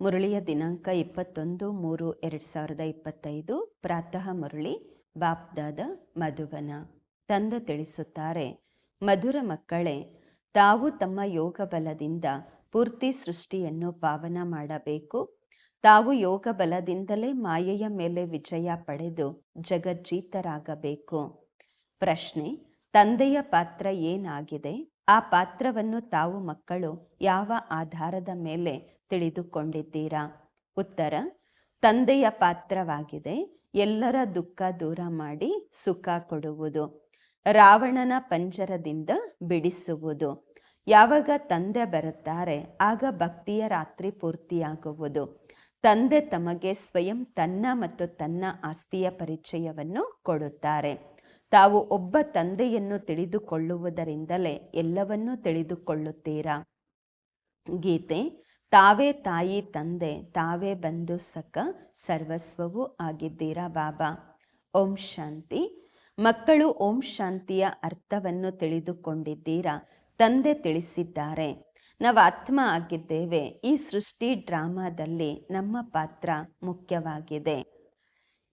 ಮುರಳಿಯ ದಿನಾಂಕ ಇಪ್ಪತ್ತೊಂದು ಮೂರು ಎರಡು ಸಾವಿರದ ಇಪ್ಪತ್ತೈದು. ಪ್ರಾತಃ ಮುರಳಿ ಬಾಪ್ದಾದ ಮಧುಬನ ತಂದು ತಿಳಿಸುತ್ತಾರೆ, ಮಧುರ ಮಕ್ಕಳೇ, ತಾವು ತಮ್ಮ ಯೋಗ ಬಲದಿಂದ ಪೂರ್ತಿ ಸೃಷ್ಟಿಯನ್ನು ಪಾವನ ಮಾಡಬೇಕು. ತಾವು ಯೋಗ ಬಲದಿಂದಲೇ ಮಾಯೆಯ ಮೇಲೆ ವಿಜಯ ಪಡೆದು ಜಗಜ್ಜೀತರಾಗಬೇಕು. ಪ್ರಶ್ನೆ, ತಂದೆಯ ಪಾತ್ರ ಏನಾಗಿದೆ? ಆ ಪಾತ್ರವನ್ನು ತಾವು ಮಕ್ಕಳು ಯಾವ ಆಧಾರದ ಮೇಲೆ ತಿಳಿದುಕೊಂಡಿದ್ದೀರಾ? ಉತ್ತರ, ತಂದೆಯ ಪಾತ್ರವಾಗಿದೆ. ಎಲ್ಲರ ದುಃಖ ದೂರ ಮಾಡಿ ಸುಖ ಕೊಡುವುದು. ರಾವಣನ ಪಂಜರದಿಂದ ಬಿಡಿಸುವುದು. ಯಾವಾಗ ತಂದೆ ಬರುತ್ತಾರೆ, ಆಗ ಭಕ್ತಿಯ ರಾತ್ರಿ ಪೂರ್ತಿಯಾಗುವುದು. ತಂದೆ ತಮಗೆ ಸ್ವಯಂ ತನ್ನ ಮತ್ತು ತನ್ನ ಆಸ್ತಿಯ ಪರಿಚಯವನ್ನು ಕೊಡುತ್ತಾರೆ. ತಾವು ಒಬ್ಬ ತಂದೆಯನ್ನು ತಿಳಿದುಕೊಳ್ಳುವುದರಿಂದಲೇ ಎಲ್ಲವನ್ನೂ ತಿಳಿದುಕೊಳ್ಳುತ್ತೀರಾ? ಗೀತೆ ತಾವೇ ತಾಯಿ ತಂದೆ, ತಾವೇ ಬಂದು ಸಖ, ಸರ್ವಸ್ವವೂ ಆಗಿದ್ದೀರಾ ಬಾಬಾ? ಓಂ ಶಾಂತಿ. ಮಕ್ಕಳು ಓಂ ಶಾಂತಿಯ ಅರ್ಥವನ್ನು ತಿಳಿದುಕೊಂಡಿದ್ದೀರಾ? ತಂದೆ ತಿಳಿಸಿದ್ದಾರೆ. ನಾವು ಆತ್ಮ ಆಗಿದ್ದೇವೆ. ಈ ಸೃಷ್ಟಿ ಡ್ರಾಮಾದಲ್ಲಿ ನಮ್ಮ ಪಾತ್ರ ಮುಖ್ಯವಾಗಿದೆ.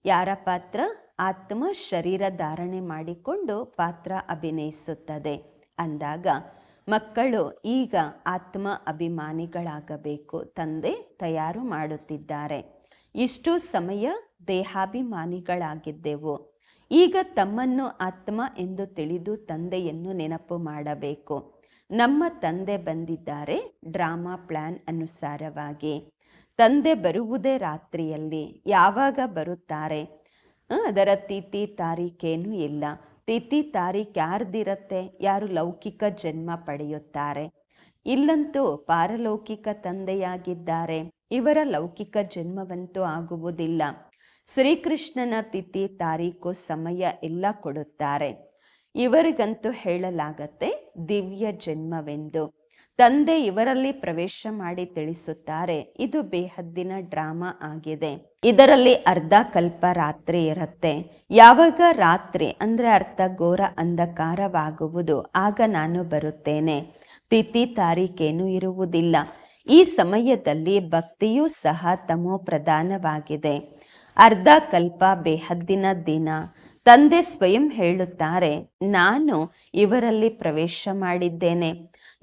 ಯಾರ ಪಾತ್ರ? ಆತ್ಮ ಶರೀರ ಧಾರಣೆ ಮಾಡಿಕೊಂಡು ಪಾತ್ರ ಅಭಿನಯಿಸುತ್ತದೆ. ಅಂದಾಗ ಮಕ್ಕಳು ಈಗ ಆತ್ಮ ಅಭಿಮಾನಿಗಳಾಗಬೇಕು ತಂದೆ ತಯಾರು ಮಾಡುತ್ತಿದ್ದಾರೆ. ಇಷ್ಟು ಸಮಯ ದೇಹಾಭಿಮಾನಿಗಳಾಗಿದ್ದೆವು. ಈಗ ತಮ್ಮನ್ನು ಆತ್ಮ ಎಂದು ತಿಳಿದು ತಂದೆಯನ್ನು ನೆನಪು ಮಾಡಬೇಕು. ನಮ್ಮ ತಂದೆ ಬಂದಿದ್ದಾರೆ ಡ್ರಾಮಾ ಪ್ಲಾನ್ ಅನುಸಾರವಾಗಿ. ತಂದೆ ಬರುವುದೇ ರಾತ್ರಿಯಲ್ಲಿ, ಯಾವಾಗ ಬರುತ್ತಾರೆ? ಅದರ ತಿಥಿ ತಾರೀಖೇನೂ ಇಲ್ಲ. ತಿಥಿ ತಾರೀಖ್ ಯಾರ್ದಿರತ್ತೆ? ಯಾರು ಲೌಕಿಕ ಜನ್ಮ ಪಡೆಯುತ್ತಾರೆ? ಇಲ್ಲಂತೂ ಪಾರಲೌಕಿಕ ತಂದೆಯಾಗಿದ್ದಾರೆ. ಇವರ ಲೌಕಿಕ ಜನ್ಮವಂತೂ ಆಗುವುದಿಲ್ಲ. ಶ್ರೀಕೃಷ್ಣನ ತಿಥಿ ತಾರೀಕು ಸಮಯ ಎಲ್ಲ ಕೊಡುತ್ತಾರೆ. ಇವರಿಗಂತೂ ಹೇಳಲಾಗತ್ತೆ ದಿವ್ಯ ಜನ್ಮವೆಂದು. ತಂದೆ ಇವರಲ್ಲಿ ಪ್ರವೇಶ ಮಾಡಿ ತಿಳಿಸುತ್ತಾರೆ. ಇದು ಬೇಹದ್ದಿನ ಡ್ರಾಮಾ ಆಗಿದೆ. ಇದರಲ್ಲಿ ಅರ್ಧ ಕಲ್ಪ ರಾತ್ರಿ ಇರುತ್ತೆ. ಯಾವಾಗ ರಾತ್ರಿ ಅಂದ್ರೆ ಅರ್ಥ ಘೋರ ಅಂಧಕಾರವಾಗುವುದು. ಆಗ ನಾನು ಬರುತ್ತೇನೆ. ತಿಥಿ ತಾರೀಖೇನು ಇರುವುದಿಲ್ಲ. ಈ ಸಮಯದಲ್ಲಿ ಭಕ್ತಿಯೂ ಸಹ ತಮೋ ಪ್ರಧಾನವಾಗಿದೆ. ಅರ್ಧ ಕಲ್ಪ ಬೇಹದ್ದಿನ ದಿನ. ತಂದೆ ಸ್ವಯಂ ಹೇಳುತ್ತಾರೆ, ನಾನು ಇವರಲ್ಲಿ ಪ್ರವೇಶ ಮಾಡಿದ್ದೇನೆ.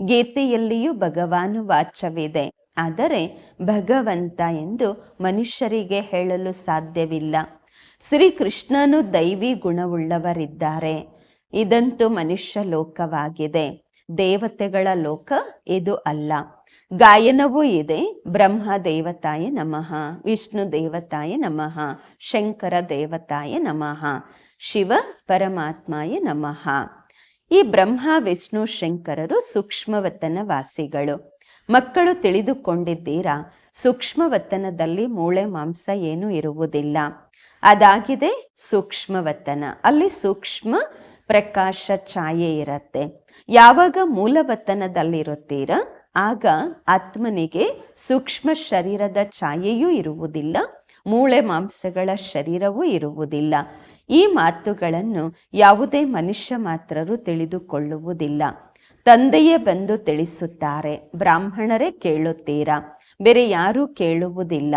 ಗೀತೆಯಲ್ಲಿಯೂ ಭಗವಾನು ವಾಚವಿದೆ ಆದರೆ ಭಗವಂತ ಎಂದು ಮನುಷ್ಯರಿಗೆ ಹೇಳಲು ಸಾಧ್ಯವಿಲ್ಲ. ಶ್ರೀಕೃಷ್ಣನು ದೈವಿ ಗುಣವುಳ್ಳವರಿದ್ದಾರೆ. ಇದಂತೂ ಮನುಷ್ಯ ಲೋಕವಾಗಿದೆ. ದೇವತೆಗಳ ಲೋಕ ಇದು ಅಲ್ಲ. ಗಾಯನವೂ ಇದೆ. ಬ್ರಹ್ಮ ದೇವತಾಯ ನಮಃ. ವಿಷ್ಣು ದೇವತಾಯ ನಮಃ. ಶಂಕರ ದೇವತಾಯ ನಮಃ. ಶಿವ ಪರಮಾತ್ಮಾಯ ನಮಃ. ಈ ಬ್ರಹ್ಮ, ವಿಷ್ಣು, ಶಂಕರರು ಸೂಕ್ಷ್ಮವತನ ವಾಸಿಗಳು ಮಕ್ಕಳು ತಿಳಿದುಕೊಂಡಿದ್ದೀರಾ? ಸೂಕ್ಷ್ಮವತನದಲ್ಲಿ ಮೂಳೆ, ಮಾಂಸ ಏನೂ ಇರುವುದಿಲ್ಲ. ಅದಾಗಿದೆ ಸೂಕ್ಷ್ಮವತನ. ಅಲ್ಲಿ ಸೂಕ್ಷ್ಮ ಪ್ರಕಾಶ ಛಾಯೆ ಇರತ್ತೆ. ಯಾವಾಗ ಮೂಲವತನದಲ್ಲಿರುತ್ತೀರ? ಆಗ ಆತ್ಮನಿಗೆ ಸೂಕ್ಷ್ಮ ಶರೀರದ ಛಾಯೆಯೂ ಇರುವುದಿಲ್ಲ. ಮೂಳೆ, ಮಾಂಸಗಳ ಶರೀರವೂ ಇರುವುದಿಲ್ಲ. ಈ ಮಾತುಗಳನ್ನು ಯಾವುದೇ ಮನುಷ್ಯ ಮಾತ್ರರು ತಿಳಿದುಕೊಳ್ಳುವುದಿಲ್ಲ. ತಂದೆಯೇ ಬಂದು ತಿಳಿಸುತ್ತಾರೆ, ಬ್ರಾಹ್ಮಣರೇ ಕೇಳುತ್ತೀರಾ? ಬೇರೆ ಯಾರೂ ಕೇಳುವುದಿಲ್ಲ.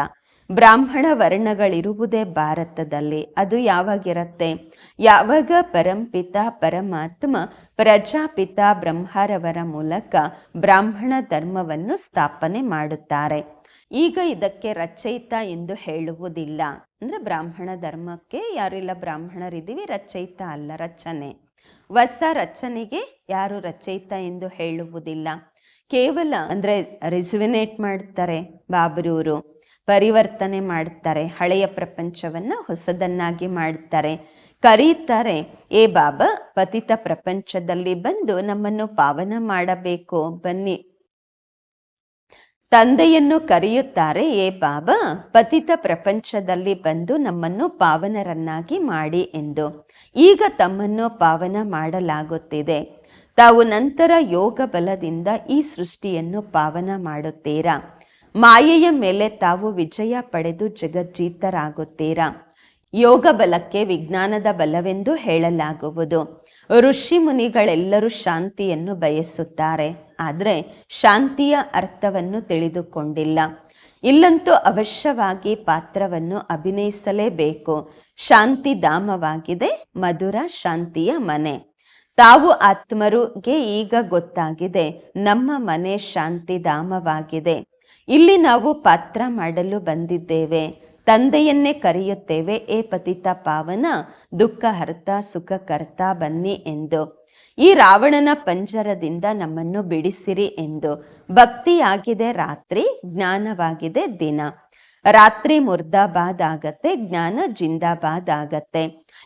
ಬ್ರಾಹ್ಮಣ ವರ್ಣಗಳಿರುವುದೇ ಭಾರತದಲ್ಲಿ, ಅದು ಯಾವಾಗಿರತ್ತೆ? ಯಾವಾಗ ಪರಂಪಿತ ಪರಮಾತ್ಮ, ಪ್ರಜಾಪಿತ ಬ್ರಹ್ಮರವರ ಮೂಲಕ ಬ್ರಾಹ್ಮಣ ಧರ್ಮವನ್ನು ಸ್ಥಾಪನೆ ಮಾಡುತ್ತಾರೆ? ಈಗ ಇದಕ್ಕೆ ರಚಯಿತ ಎಂದು ಹೇಳುವುದಿಲ್ಲ. ಅಂದ್ರೆ ಬ್ರಾಹ್ಮಣ ಧರ್ಮಕ್ಕೆ ಯಾರೆಲ್ಲ ಬ್ರಾಹ್ಮಣರಿದ್ದೀವಿ, ರಚಯಿತ ಅಲ್ಲ, ರಚನೆ. ಹೊಸ ರಚನೆಗೆ ಯಾರು ರಚಯಿತ ಎಂದು ಹೇಳುವುದಿಲ್ಲ. ಕೇವಲ ಅಂದ್ರೆ ರಿಜುವಿನೇಟ್ ಮಾಡ್ತಾರೆ ಬಾಬರೂರು ಪರಿವರ್ತನೆ ಮಾಡ್ತಾರೆ, ಹಳೆಯ ಪ್ರಪಂಚವನ್ನ ಹೊಸದನ್ನಾಗಿ ಮಾಡ್ತಾರೆ. ಕರೀತಾರೆ, ಏ ಬಾಬಾ, ಪತಿತ ಪ್ರಪಂಚದಲ್ಲಿ ಬಂದು ನಮ್ಮನ್ನು ಪಾವನ ಮಾಡಬೇಕು, ಬನ್ನಿ ತಂದೆಯನ್ನು ಕರೆಯುತ್ತಾರೆ, ಏ ಬಾಬಾ, ಪತಿತ ಪ್ರಪಂಚದಲ್ಲಿ ಬಂದು ನಮ್ಮನ್ನು ಪಾವನರನ್ನಾಗಿ ಮಾಡಿ ಎಂದು. ಈಗ ತಮ್ಮನ್ನು ಪಾವನ ಮಾಡಲಾಗುತ್ತಿದೆ. ತಾವು ನಂತರ ಯೋಗ ಬಲದಿಂದ ಈ ಸೃಷ್ಟಿಯನ್ನು ಪಾವನ ಮಾಡುತ್ತೀರಾ? ಮಾಯೆಯ ಮೇಲೆ ತಾವು ವಿಜಯ ಪಡೆದು ಜಗಜ್ಜೀತರಾಗುತ್ತೀರಾ? ಯೋಗ ಬಲಕ್ಕೆ ವಿಜ್ಞಾನದ ಬಲವೆಂದು ಹೇಳಲಾಗುವುದು. ಋಷಿ ಮುನಿಗಳೆಲ್ಲರೂ ಶಾಂತಿಯನ್ನು ಬಯಸುತ್ತಾರೆ. ಆದರೆ ಶಾಂತಿಯ ಅರ್ಥವನ್ನು ತಿಳಿದುಕೊಂಡಿಲ್ಲ. ಇಲ್ಲಂತೂ ಅವಶ್ಯವಾಗಿ ಪಾತ್ರವನ್ನು ಅಭಿನಯಿಸಲೇಬೇಕು. ಶಾಂತಿ ಧಾಮವಾಗಿದೆ, ಮಧುರ ಶಾಂತಿಯ ಮನೆ. ತಾವು ಆತ್ಮರುಗೆ ಈಗ ಗೊತ್ತಾಗಿದೆ, ನಮ್ಮ ಮನೆ ಶಾಂತಿಧಾಮವಾಗಿದೆ ಇಲ್ಲಿ ನಾವು ಪಾತ್ರ ಮಾಡಲು ಬಂದಿದ್ದೇವೆ. ತಂದೆಯನ್ನೇ ಕರೆಯುತ್ತೇವೆ, ಏ ಪತಿತ ಪಾವನ, ದುಃಖ ಹರ್ತ ಸುಖ ಕರ್ತ ಬನ್ನಿ ಎಂದು. ಈ ರಾವಣನ ಪಂಜರದಿಂದ ನಮ್ಮನ್ನು ಬಿಡಿಸಿರಿ ಎಂದು. ಭಕ್ತಿಯಾಗಿದೆ ರಾತ್ರಿ, ಜ್ಞಾನವಾಗಿದೆ ದಿನ. ರಾತ್ರಿ ಮುರ್ದಾಬಾದ್ ಆಗತ್ತೆ ಜ್ಞಾನ ಜಿಂದಾಬಾದ್ ಆಗತ್ತೆ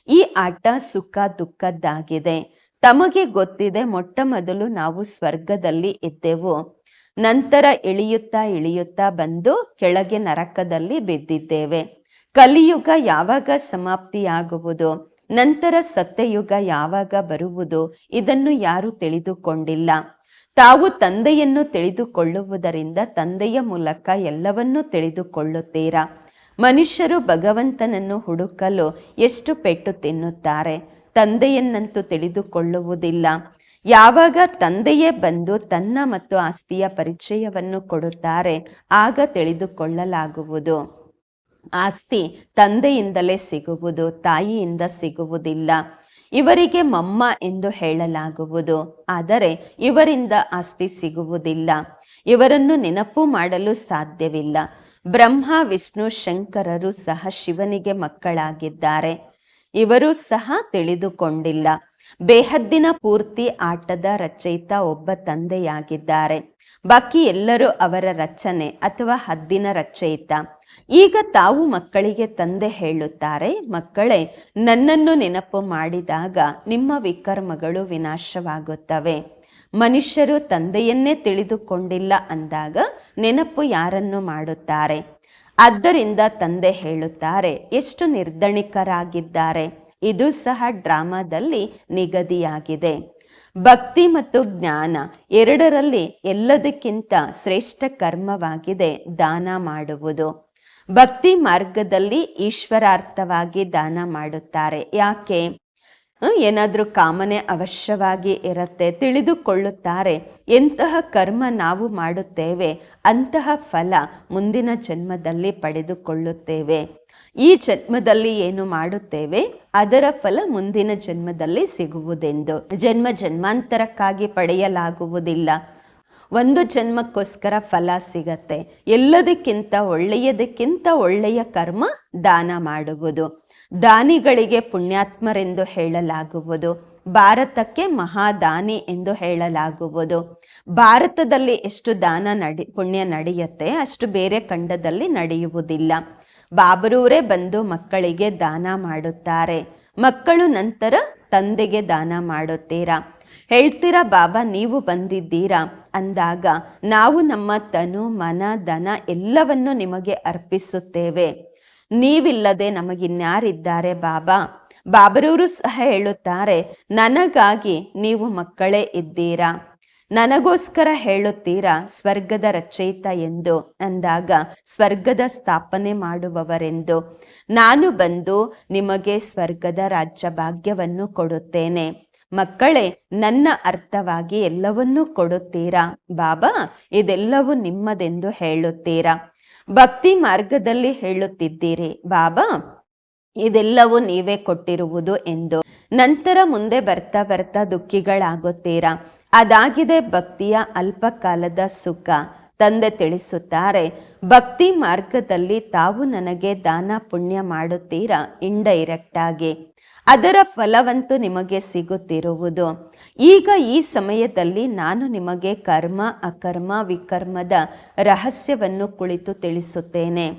ಈ ಆಟ ಸುಖ ದುಃಖದ್ದಾಗಿದೆ. ತಮಗೆ ಗೊತ್ತಿದೆ ಮೊಟ್ಟ ಮೊದಲು ನಾವು ಸ್ವರ್ಗದಲ್ಲಿ ಇದ್ದೆವು. ನಂತರ ಇಳಿಯುತ್ತಾ ಇಳಿಯುತ್ತಾ ಬಂದು ಕೆಳಗೆ ನರಕದಲ್ಲಿ ಬಿದ್ದಿದ್ದೇವೆ. ಕಲಿಯುಗ ಯಾವಾಗ ಸಮಾಪ್ತಿಯಾಗುವುದು? ನಂತರ ಸತ್ಯಯುಗ ಯಾವಾಗ ಬರುವುದು ಇದನ್ನು ಯಾರು ತಿಳಿದುಕೊಂಡಿಲ್ಲ. ತಾವು ತಂದೆಯನ್ನು ತಿಳಿದುಕೊಳ್ಳುವುದರಿಂದ ತಂದೆಯ ಮೂಲಕ ಎಲ್ಲವನ್ನೂ ತಿಳಿದುಕೊಳ್ಳುತ್ತೀರಾ? ಮನುಷ್ಯರು ಭಗವಂತನನ್ನು ಹುಡುಕಲು ಎಷ್ಟು ಪೆಟ್ಟು ತಿನ್ನುತ್ತಾರೆ? ತಂದೆಯನ್ನಂತೂ ತಿಳಿದುಕೊಳ್ಳುವುದಿಲ್ಲ. ಯಾವಾಗ ತಂದೆಯೇ ಬಂದು ತನ್ನ ಮತ್ತು ಆಸ್ತಿಯ ಪರಿಚಯವನ್ನು ಕೊಡುತ್ತಾರೆ, ಆಗ ತಿಳಿದುಕೊಳ್ಳಲಾಗುವುದು. ಆಸ್ತಿ ತಂದೆಯಿಂದಲೇ ಸಿಗುವುದು, ತಾಯಿಯಿಂದ ಸಿಗುವುದಿಲ್ಲ. ಇವರಿಗೆ ಮಮ್ಮ ಎಂದು ಹೇಳಲಾಗುವುದು. ಆದರೆ ಇವರಿಂದ ಆಸ್ತಿ ಸಿಗುವುದಿಲ್ಲ. ಇವರನ್ನು ನೆನಪು ಮಾಡಲು ಸಾಧ್ಯವಿಲ್ಲ. ಬ್ರಹ್ಮ, ವಿಷ್ಣು, ಶಂಕರರು ಸಹ ಶಿವನಿಗೆ ಮಕ್ಕಳಾಗಿದ್ದಾರೆ. ಇವರು ಸಹ ತಿಳಿದುಕೊಂಡಿಲ್ಲ. ಬೇಹದ್ದಿನ ಪೂರ್ತಿ ಆಟದ ರಚಯಿತ ಒಬ್ಬ ತಂದೆಯಾಗಿದ್ದಾರೆ. ಬಾಕಿ ಎಲ್ಲರೂ ಅವರ ರಚನೆ ಅಥವಾ ಹದ್ದಿನ ರಚಯಿತ ಈಗ ತಾವು ಮಕ್ಕಳಿಗೆ ತಂದೆ ಹೇಳುತ್ತಾರೆ, ಮಕ್ಕಳೇ, ನನ್ನನ್ನು ನೆನಪು ಮಾಡಿದಾಗ ನಿಮ್ಮ ವಿಕರ್ಮಗಳು ವಿನಾಶವಾಗುತ್ತವೆ. ಮನುಷ್ಯರು ತಂದೆಯನ್ನೇ ತಿಳಿದುಕೊಂಡಿಲ್ಲ ಅಂದಾಗ ನೆನಪು ಯಾರನ್ನು ಮಾಡುತ್ತಾರೆ? ಆದ್ದರಿಂದ ತಂದೆ ಹೇಳುತ್ತಾರೆ, ಎಷ್ಟು ನಿರ್ಧಣಿಕರಾಗಿದ್ದಾರೆ ಇದು ಸಹ ಡ್ರಾಮಾದಲ್ಲಿ ನಿಗದಿಯಾಗಿದೆ. ಭಕ್ತಿ ಮತ್ತು ಜ್ಞಾನ ಎರಡರಲ್ಲಿ ಎಲ್ಲದಕ್ಕಿಂತ ಶ್ರೇಷ್ಠ ಕರ್ಮವಾಗಿದೆ ದಾನ ಮಾಡುವುದು. ಭಕ್ತಿ ಮಾರ್ಗದಲ್ಲಿ ಈಶ್ವರಾರ್ಥವಾಗಿ ದಾನ ಮಾಡುತ್ತಾರೆ. ಯಾಕೆ? ಏನಾದ್ರೂ ಕಾಮನೆ ಅವಶ್ಯವಾಗಿ ಇರುತ್ತೆ, ತಿಳಿದುಕೊಳ್ಳುತ್ತಾರೆ, ಎಂತಹ ಕರ್ಮ ನಾವು ಮಾಡುತ್ತೇವೆ, ಅಂತಹ ಫಲ ಮುಂದಿನ ಜನ್ಮದಲ್ಲಿ ಪಡೆದುಕೊಳ್ಳುತ್ತೇವೆ. ಈ ಜನ್ಮದಲ್ಲಿ ಏನು ಮಾಡುತ್ತೇವೆ, ಅದರ ಫಲ ಮುಂದಿನ ಜನ್ಮದಲ್ಲಿ ಸಿಗುವುದೆಂದು. ಜನ್ಮ ಜನ್ಮಾಂತರಕ್ಕಾಗಿ ಪಡೆಯಲಾಗುವುದಿಲ್ಲ. ಒಂದು ಜನ್ಮಕ್ಕೋಸ್ಕರ ಫಲ ಸಿಗತ್ತೆ. ಎಲ್ಲದಕ್ಕಿಂತ ಒಳ್ಳೆಯದಕ್ಕಿಂತ ಒಳ್ಳೆಯ ಕರ್ಮ ದಾನ ಮಾಡುವುದು. ದಾನಿಗಳಿಗೆ ಪುಣ್ಯಾತ್ಮರೆಂದು ಹೇಳಲಾಗುವುದು. ಭಾರತಕ್ಕೆ ಮಹಾದಾನಿ ಎಂದು ಹೇಳಲಾಗುವುದು. ಭಾರತದಲ್ಲಿ ಎಷ್ಟು ದಾನ ನಡಿ, ಪುಣ್ಯ ನಡೆಯುತ್ತೆ, ಅಷ್ಟು ಬೇರೆ ಖಂಡದಲ್ಲಿ ನಡೆಯುವುದಿಲ್ಲ. ಬಾಬರೂರೇ ಬಂದು ಮಕ್ಕಳಿಗೆ ದಾನ ಮಾಡುತ್ತಾರೆ. ಮಕ್ಕಳು ನಂತರ ತಂದೆಗೆ ದಾನ ಮಾಡುತ್ತೀರಾ? ಹೇಳ್ತೀರಾ, ಬಾಬಾ, ನೀವು ಬಂದಿದ್ದೀರಾ? ಅಂದಾಗ, ನಾವು ನಮ್ಮ ತನು, ಮನ, ಧನ ಎಲ್ಲವನ್ನು ನಿಮಗೆ ಅರ್ಪಿಸುತ್ತೇವೆ. ನೀವಿಲ್ಲದೆ ನಮಗಿನ್ಯಾರಿದ್ದಾರೆ ಬಾಬಾ? ಬಾಬರೂರು ಸಹ ಹೇಳುತ್ತಾರೆ, ನನಗಾಗಿ ನೀವು ಮಕ್ಕಳೇ ಇದ್ದೀರಾ? ನನಗೋಸ್ಕರ ಹೇಳುತ್ತೀರಾ ಸ್ವರ್ಗದ ರಚಯಿತ ಎಂದು? ಅಂದಾಗ, ಸ್ವರ್ಗದ ಸ್ಥಾಪನೆ ಮಾಡುವವರೆಂದು. ನಾನು ಬಂದು ನಿಮಗೆ ಸ್ವರ್ಗದ ರಾಜ್ಯ ಭಾಗ್ಯವನ್ನು ಕೊಡುತ್ತೇನೆ. ಮಕ್ಕಳೇ, ನನ್ನ ಅರ್ಥವಾಗಿ ಎಲ್ಲವನ್ನೂ ಕೊಡುತ್ತೀರಾ? ಬಾಬಾ, ಇದೆಲ್ಲವೂ ನಿಮ್ಮದೆಂದು ಹೇಳುತ್ತೀರಾ? ಭಕ್ತಿ ಮಾರ್ಗದಲ್ಲಿ ಹೇಳುತ್ತಿದ್ದೀರಿ, ಬಾಬಾ, ಇದೆಲ್ಲವೂ ನೀವೇ ಕೊಟ್ಟಿರುವುದು ಎಂದು. ನಂತರ ಮುಂದೆ ಬರ್ತಾ ಬರ್ತಾ ದುಃಖಿಗಳಾಗುತ್ತೀರಾ? ಅದಾಗಿದೆ ಭಕ್ತಿಯ ಅಲ್ಪಕಾಲದ ಸುಖ. ತಂದೆ ತಿಳಿಸುತ್ತಾರೆ ಭಕ್ತಿ ಮಾರ್ಗದಲ್ಲಿ ತಾವು ನನಗೆ ದಾನ ಪುಣ್ಯ ಮಾಡುತ್ತೀರಾ? ಇಂಡೈರೆಕ್ಟ್ ಆಗಿ. ಅದರ ಫಲವಂತೂ ನಿಮಗೆ ಸಿಗುತ್ತಿರುವುದು. ಈಗ ಈ ಸಮಯದಲ್ಲಿ ನಾನು ನಿಮಗೆ ಕರ್ಮ, ಅಕರ್ಮ, ವಿಕರ್ಮದ ರಹಸ್ಯವನ್ನು ಕುಳಿತು ತಿಳಿಸುತ್ತೇನೆ.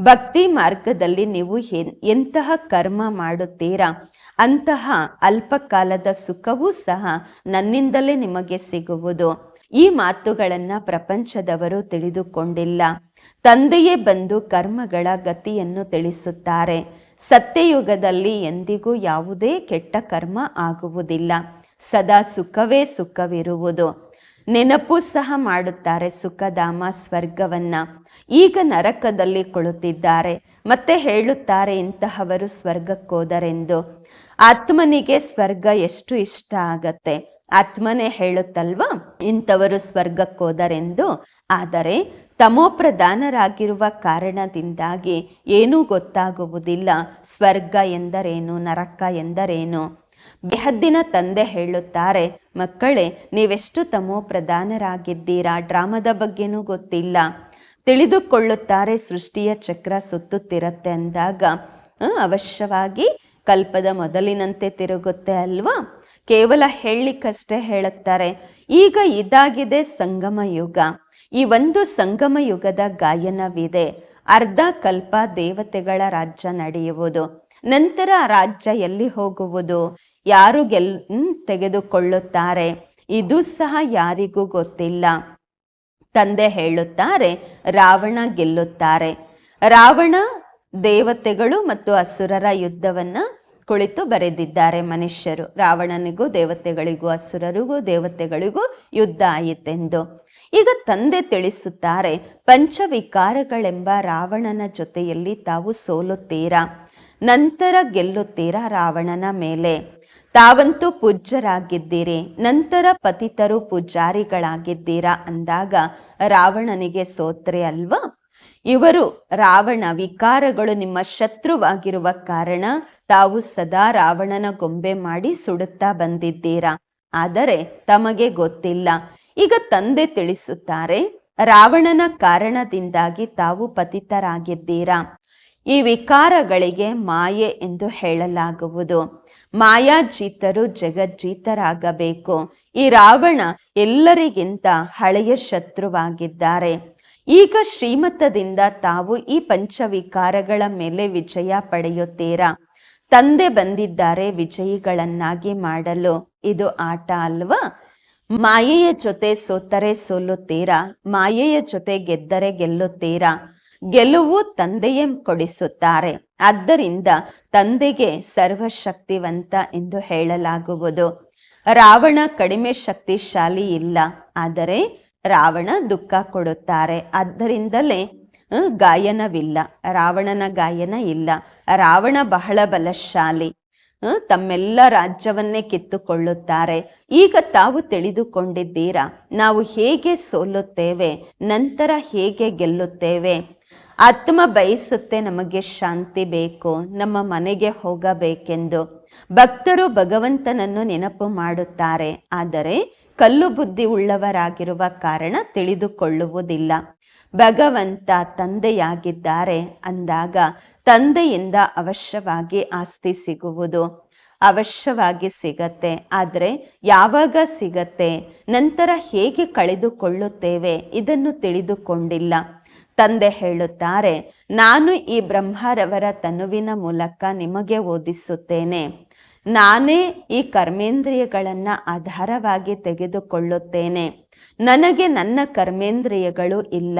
ಭಕ್ತಿ ಮಾರ್ಗದಲ್ಲಿ ನೀವು ಎಂತಹ ಕರ್ಮ ಮಾಡುತ್ತೀರಾ? ಅಂತಹ ಅಲ್ಪಕಾಲದ ಸುಖವೂ ಸಹ ನನ್ನಿಂದಲೇ ನಿಮಗೆ ಸಿಗುವುದು. ಈ ಮಾತುಗಳನ್ನ ಪ್ರಪಂಚದವರು ತಿಳಿದುಕೊಂಡಿಲ್ಲ. ತಂದೆಯೇ ಬಂದು ಕರ್ಮಗಳ ಗತಿಯನ್ನು ತಿಳಿಸುತ್ತಾರೆ. ಸತ್ಯಯುಗದಲ್ಲಿ ಎಂದಿಗೂ ಯಾವುದೇ ಕೆಟ್ಟ ಕರ್ಮ ಆಗುವುದಿಲ್ಲ. ಸದಾ ಸುಖವೇ ಸುಖವಿರುವುದು. ನೆನಪು ಸಹ ಮಾಡುತ್ತಾರೆ ಸುಖಧಾಮ ಸ್ವರ್ಗವನ್ನ. ಈಗ ನರಕದಲ್ಲಿ ಕುಳಿತಿದ್ದಾರೆ. ಮತ್ತೆ ಹೇಳುತ್ತಾರೆ ಇಂತಹವರು ಸ್ವರ್ಗಕ್ಕೋದರೆಂದು. ಆತ್ಮನಿಗೆ ಸ್ವರ್ಗ ಎಷ್ಟು ಇಷ್ಟ ಆಗತ್ತೆ. ಆತ್ಮನೇ ಹೇಳುತ್ತಲ್ವಾ? ಇಂಥವರು ಸ್ವರ್ಗಕ್ಕೋದರೆಂದು. ಆದರೆ ತಮೋಪ್ರಧಾನರಾಗಿರುವ ಕಾರಣದಿಂದಾಗಿ ಏನೂ ಗೊತ್ತಾಗುವುದಿಲ್ಲ. ಸ್ವರ್ಗ ಎಂದರೇನು, ನರಕ ಎಂದರೇನು? ಬೆಹದ್ದಿನ ತಂದೆ ಹೇಳುತ್ತಾರೆ, ಮಕ್ಕಳೇ, ನೀವೆಷ್ಟು ತಮೋ ಪ್ರಧಾನರಾಗಿದ್ದೀರಾ ಡ್ರಾಮದ ಬಗ್ಗೆನೂ ಗೊತ್ತಿಲ್ಲ. ತಿಳಿದುಕೊಳ್ಳುತ್ತಾರೆ, ಸೃಷ್ಟಿಯ ಚಕ್ರ ಸುತ್ತುತ್ತಿರತ್ತೆ ಅಂದಾಗ ಅವಶ್ಯವಾಗಿ ಕಲ್ಪದ ಮೊದಲಿನಂತೆ ತಿರುಗುತ್ತೆ ಅಲ್ವಾ? ಕೇವಲ ಹೇಳಲಿಕ್ಕಷ್ಟೇ ಹೇಳುತ್ತಾರೆ. ಈಗ ಇದಾಗಿದೆ ಸಂಗಮ ಯುಗ. ಈ ಒಂದು ಸಂಗಮ ಯುಗದ ಗಾಯನವಿದೆ. ಅರ್ಧ ಕಲ್ಪ ದೇವತೆಗಳ ರಾಜ್ಯ ನಡೆಯುವುದು. ನಂತರ ರಾಜ್ಯ ಎಲ್ಲಿ ಹೋಗುವುದು? ಯಾರು ಗೆಲ್ ತೆಗೆದುಕೊಳ್ಳುತ್ತಾರೆ? ಇದು ಸಹ ಯಾರಿಗೂ ಗೊತ್ತಿಲ್ಲ. ತಂದೆ ಹೇಳುತ್ತಾರೆ, ರಾವಣ ಗೆಲ್ಲುತ್ತಾರೆ. ರಾವಣ ದೇವತೆಗಳು ಮತ್ತು ಅಸುರರ ಯುದ್ಧವನ್ನ ಕುಳಿತು ಬರೆದಿದ್ದಾರೆ ಮನುಷ್ಯರು. ರಾವಣನಿಗೂ, ದೇವತೆಗಳಿಗೂ, ಅಸುರರಿಗೂ, ದೇವತೆಗಳಿಗೂ ಯುದ್ಧ ಆಯಿತೆಂದು. ಈಗ ತಂದೆ ತಿಳಿಸುತ್ತಾರೆ, ಪಂಚವಿಕಾರಗಳೆಂಬ ರಾವಣನ ಜೊತೆಯಲ್ಲಿ ತಾವು ಸೋಲುತ್ತೀರಾ? ನಂತರ ಗೆಲ್ಲುತ್ತೀರಾ ರಾವಣನ ಮೇಲೆ? ತಾವಂತೂ ಪೂಜ್ಯರಾಗಿದ್ದೀರಿ, ನಂತರ ಪತಿತರು ಪೂಜಾರಿಗಳಾಗಿದ್ದೀರಾ ಅಂದಾಗ ರಾವಣನಿಗೆ ಸೋತ್ರೆ ಅಲ್ವಾ? ಇವರು ರಾವಣ ವಿಕಾರಗಳು ನಿಮ್ಮ ಶತ್ರುವಾಗಿರುವ ಕಾರಣ ತಾವು ಸದಾ ರಾವಣನ ಗೊಂಬೆ ಮಾಡಿ ಸುಡುತ್ತಾ ಬಂದಿದ್ದೀರಾ? ಆದರೆ ತಮಗೆ ಗೊತ್ತಿಲ್ಲ. ಈಗ ತಂದೆ ತಿಳಿಸುತ್ತಾರೆ, ರಾವಣನ ಕಾರಣದಿಂದಾಗಿ ತಾವು ಪತಿತರಾಗಿದ್ದೀರಾ? ಈ ವಿಕಾರಗಳಿಗೆ ಮಾಯೆ ಎಂದು ಹೇಳಲಾಗುವುದು. ಮಾಯಾಜೀತರು ಜಗಜ್ಜೀತರಾಗಬೇಕು. ಈ ರಾವಣ ಎಲ್ಲರಿಗಿಂತ ಹಳೆಯ ಶತ್ರುವಾಗಿದ್ದಾರೆ. ಈಗ ಶ್ರೀಮತದಿಂದ ತಾವು ಈ ಪಂಚವಿಕಾರಗಳ ಮೇಲೆ ವಿಜಯ ಪಡೆಯುತ್ತೀರಾ? ತಂದೆ ಬಂದಿದ್ದಾರೆ, ವಿಜಯಿಗಳನ್ನಾಗಿ ಮಾಡಲು. ಇದು ಆಟ ಅಲ್ವಾ? ಮಾಯೆಯ ಜೊತೆ ಸೋತರೆ ಸೋಲುತ್ತೀರಾ? ಮಾಯೆಯ ಜೊತೆ ಗೆದ್ದರೆ ಗೆಲ್ಲುತ್ತೀರಾ? ಗೆಲುವು ತಂದೆಯೇ ಕೊಡಿಸುತ್ತಾರೆ. ಆದ್ದರಿಂದ ತಂದೆಗೆ ಸರ್ವಶಕ್ತಿವಂತ ಎಂದು ಹೇಳಲಾಗುವುದು. ರಾವಣ ಕಡಿಮೆ ಶಕ್ತಿಶಾಲಿ ಇಲ್ಲ. ಆದರೆ ರಾವಣ ದುಃಖ ಕೊಡುತ್ತಾರೆ. ಆದ್ದರಿಂದಲೇ ಗಾಯನವಿಲ್ಲ. ರಾವಣನ ಗಾಯನ ಇಲ್ಲ. ರಾವಣ ಬಹಳ ಬಲಶಾಲಿ. ತಮ್ಮೆಲ್ಲ ರಾಜ್ಯವನ್ನೇ ಕಿತ್ತುಕೊಳ್ಳುತ್ತಾರೆ. ಈಗ ತಾವು ತಿಳಿದುಕೊಂಡಿದ್ದೀರಾ? ನಾವು ಹೇಗೆ ಸೋಲುತ್ತೇವೆ? ನಂತರ ಹೇಗೆ ಗೆಲ್ಲುತ್ತೇವೆ? ಆತ್ಮ ಬಯಸುತ್ತೆ ನಮಗೆ ಶಾಂತಿ ಬೇಕು. ನಮ್ಮ ಮನೆಗೆ ಹೋಗಬೇಕೆಂದು. ಭಕ್ತರು ಭಗವಂತನನ್ನು ನೆನಪು ಮಾಡುತ್ತಾರೆ. ಆದರೆ ಕಲ್ಲು ಬುದ್ಧಿ ಉಳ್ಳವರಾಗಿರುವ ಕಾರಣ ತಿಳಿದುಕೊಳ್ಳುವುದಿಲ್ಲ. ಭಗವಂತ ತಂದೆಯಾಗಿದ್ದಾರೆ ಅಂದಾಗ ತಂದೆಯಿಂದ ಅವಶ್ಯವಾಗಿ ಆಸ್ತಿ ಸಿಗುವುದು ಅವಶ್ಯವಾಗಿ ಸಿಗತ್ತೆ. ಆದರೆ ಯಾವಾಗ ಸಿಗತ್ತೆ, ನಂತರ ಹೇಗೆ ಕಳೆದುಕೊಳ್ಳುತ್ತೇವೆ ಇದನ್ನು ತಿಳಿದುಕೊಂಡಿಲ್ಲ. ತಂದೆ ಹೇಳುತ್ತಾರೆ, ನಾನು ಈ ಬ್ರಹ್ಮರವರ ತನುವಿನ ಮೂಲಕ ನಿಮಗೆ ಓದಿಸುತ್ತೇನೆ. ನಾನೇ ಈ ಕರ್ಮೇಂದ್ರಿಯಗಳನ್ನು ಆಧಾರವಾಗಿ ತೆಗೆದುಕೊಳ್ಳುತ್ತೇನೆ. ನನಗೆ ನನ್ನ ಕರ್ಮೇಂದ್ರಿಯಗಳು ಇಲ್ಲ.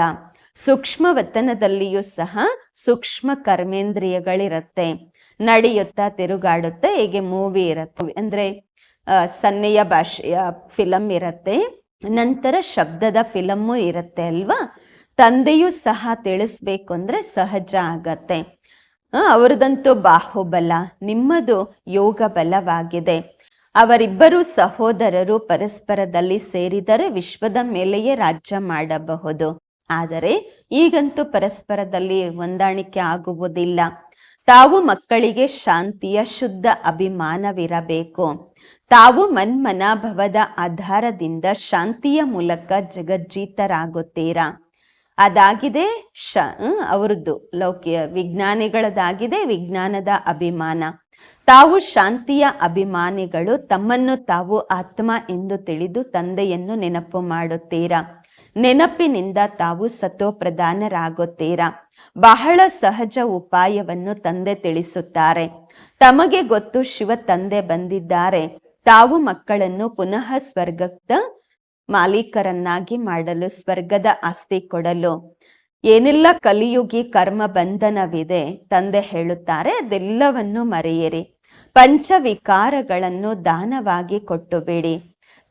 ಸೂಕ್ಷ್ಮ ವತನದಲ್ಲಿಯೂ ಸಹ ಸೂಕ್ಷ್ಮ ಕರ್ಮೇಂದ್ರಿಯಗಳಿರುತ್ತೆ. ನಡೆಯುತ್ತಾ ತಿರುಗಾಡುತ್ತೆ ಹೇಗೆ ಮೂವಿ ಇರುತ್ತೆ. ಅಂದ್ರೆ ಸನ್ನೆಯ ಭಾಷೆಯ ಫಿಲಮ್ ಇರತ್ತೆ. ನಂತರ ಶಬ್ದದ ಫಿಲಮ್ಮು ಇರುತ್ತೆ ಅಲ್ವಾ? ತಂದೆಯೂ ಸಹ ತಿಳಿಸ್ಬೇಕು ಅಂದ್ರೆ ಸಹಜ ಆಗತ್ತೆ. ಅವರದಂತೂ ಬಾಹುಬಲ, ನಿಮ್ಮದು ಯೋಗ ಬಲವಾಗಿದೆ. ಅವರಿಬ್ಬರು ಸಹೋದರರು ಪರಸ್ಪರದಲ್ಲಿ ಸೇರಿದರೆ ವಿಶ್ವದ ಮೇಲೆಯೇ ರಾಜ್ಯ ಮಾಡಬಹುದು. ಆದರೆ ಈಗಂತೂ ಪರಸ್ಪರದಲ್ಲಿ ಹೊಂದಾಣಿಕೆ ಆಗುವುದಿಲ್ಲ. ತಾವು ಮಕ್ಕಳಿಗೆ ಶಾಂತಿಯ, ಶುದ್ಧ ಅಭಿಮಾನವಿರಬೇಕು. ತಾವು ಮನ್ಮನಾಭವದ ಆಧಾರದಿಂದ ಶಾಂತಿಯ ಮೂಲಕ ಜಗಜ್ಜೀತರಾಗುತ್ತೀರಾ? ಅದಾಗಿದೆ ಶ ಅವರದ್ದು ಲೌಕಿಕ ವಿಜ್ಞಾನಿಗಳದಾಗಿದೆ ವಿಜ್ಞಾನದ ಅಭಿಮಾನ. ತಾವು ಶಾಂತಿಯ ಅಭಿಮಾನಿಗಳು, ತಮ್ಮನ್ನು ತಾವು ಆತ್ಮ ಎಂದು ತಿಳಿದು ತಂದೆಯನ್ನು ನೆನಪು ಮಾಡುತ್ತೀರಾ? ನೆನಪಿನಿಂದ ತಾವು ಸತೋ ಪ್ರಧಾನರಾಗುತ್ತೀರಾ ಬಹಳ ಸಹಜ ಉಪಾಯವನ್ನು ತಂದೆ ತಿಳಿಸುತ್ತಾರೆ. ತಮಗೆ ಗೊತ್ತು ಶಿವ ತಂದೆ ಬಂದಿದ್ದಾರೆ. ತಾವು ಮಕ್ಕಳನ್ನು ಪುನಃ ಸ್ವರ್ಗದ ಮಾಲೀಕರನ್ನಾಗಿ ಮಾಡಲು ಸ್ವರ್ಗದ ಆಸ್ತಿ ಕೊಡಲು. ಏನೆಲ್ಲ ಕಲಿಯುಗಿ ಕರ್ಮ ಬಂಧನವಿದೆ, ತಂದೆ ಹೇಳುತ್ತಾರೆ, ಅದೆಲ್ಲವನ್ನು ಮರೆಯಿರಿ. ಪಂಚವಿಕಾರಗಳನ್ನು ದಾನವಾಗಿ ಕೊಟ್ಟು ಬಿಡಿ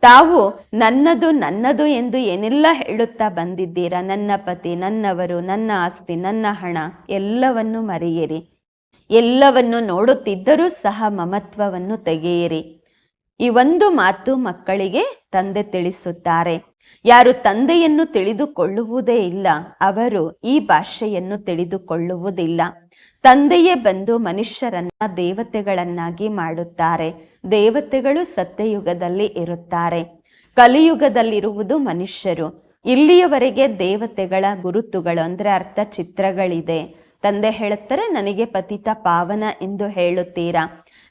ತಾವು ನನ್ನದು ನನ್ನದು ಎಂದು ಏನೆಲ್ಲ ಹೇಳುತ್ತಾ ಬಂದಿದ್ದೀರಾ? ನನ್ನ ಪತಿ, ನನ್ನವರು, ನನ್ನ ಆಸ್ತಿ, ನನ್ನ ಹಣ, ಎಲ್ಲವನ್ನು ಮರೆಯಿರಿ. ಎಲ್ಲವನ್ನು ನೋಡುತ್ತಿದ್ದರೂ ಸಹ ಮಮತ್ವವನ್ನು ತೆಗೆಯಿರಿ. ಈ ಒಂದು ಮಾತು ಮಕ್ಕಳಿಗೆ ತಂದೆ ತಿಳಿಸುತ್ತಾರೆ. ಯಾರು ತಂದೆಯನ್ನು ತಿಳಿದುಕೊಳ್ಳುವುದೇ ಇಲ್ಲ, ಅವರು ಈ ಭಾಷೆಯನ್ನು ತಿಳಿದುಕೊಳ್ಳುವುದಿಲ್ಲ. ತಂದೆಯೇ ಬಂದು ಮನುಷ್ಯರನ್ನ ದೇವತೆಗಳನ್ನಾಗಿ ಮಾಡುತ್ತಾರೆ. ದೇವತೆಗಳು ಸತ್ಯಯುಗದಲ್ಲಿ ಇರುತ್ತಾರೆ. ಕಲಿಯುಗದಲ್ಲಿರುವುದು ಮನುಷ್ಯರು. ಇಲ್ಲಿಯವರೆಗೆ ದೇವತೆಗಳ ಗುರುತುಗಳು, ಅಂದ್ರೆ ಅರ್ಥ ಚಿತ್ರಗಳಿದೆ. ತಂದೆ ಹೇಳುತ್ತಾರೆ, ನನಗೆ ಪತಿತ ಪಾವನ ಎಂದು ಹೇಳುತ್ತೀರಾ?